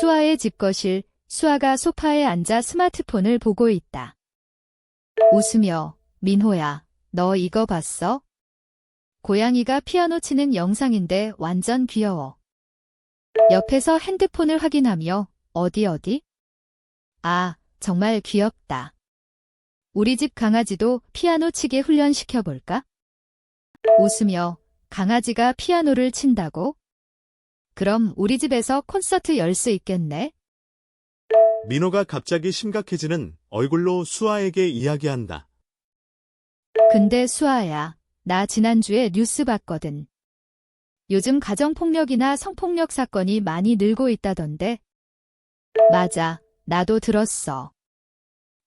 수아의 집 거실, 수아가 소파에 앉아 스마트폰을 보고 있다. 웃으며, 민호야, 너 이거 봤어? 고양이가 피아노 치는 영상인데 완전 귀여워. 옆에서 핸드폰을 확인하며, 어디 어디? 아, 정말 귀엽다. 우리 집 강아지도 피아노 치게 훈련시켜볼까? 웃으며, 강아지가 피아노를 친다고? 그럼 우리 집에서 콘서트 열 수 있겠네? 민호가 갑자기 심각해지는 얼굴로 수아에게 이야기한다. 근데 수아야, 나 지난주에 뉴스 봤거든. 요즘 가정폭력이나 성폭력 사건이 많이 늘고 있다던데. 맞아, 나도 들었어.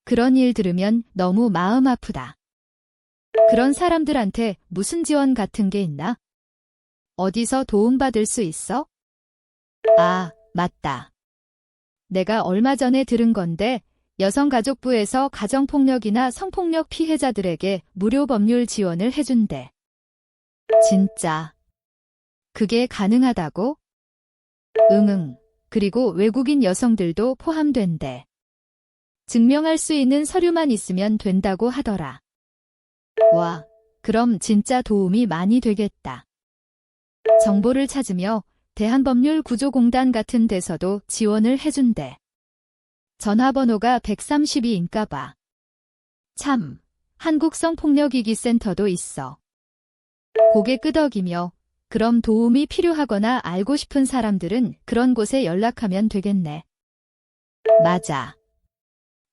그런 일 들으면 너무 마음 아프다. 그런 사람들한테 무슨 지원 같은 게 있나? 어디서 도움받을 수 있어? 아, 맞다. 내가 얼마 전에 들은 건데, 여성가족부에서 가정폭력이나 성폭력 피해자들에게 무료 법률 지원을 해준대. 진짜. 그게 가능하다고? 응응. 그리고 외국인 여성들도 포함된대. 증명할 수 있는 서류만 있으면 된다고 하더라. 와, 그럼 진짜 도움이 많이 되겠다. 정보를 찾으며 대한법률구조공단 같은 데서도 지원을 해준대. 전화번호가 132인가 봐. 참, 한국성폭력위기센터도 있어. 고개 끄덕이며, 그럼 도움이 필요하거나 알고 싶은 사람들은 그런 곳에 연락하면 되겠네. 맞아.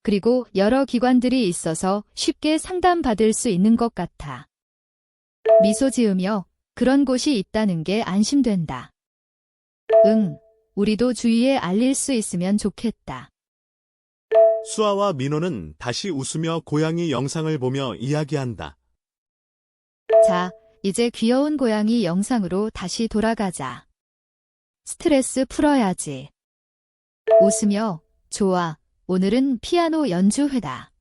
그리고 여러 기관들이 있어서 쉽게 상담받을 수 있는 것 같아. 미소 지으며 그런 곳이 있다는 게 안심된다. 응, 우리도 주위에 알릴 수 있으면 좋겠다. 수아와 민호는 다시 웃으며 고양이 영상을 보며 이야기한다. 자, 이제 귀여운 고양이 영상으로 다시 돌아가자. 스트레스 풀어야지. 웃으며, 좋아, 오늘은 피아노 연주회다.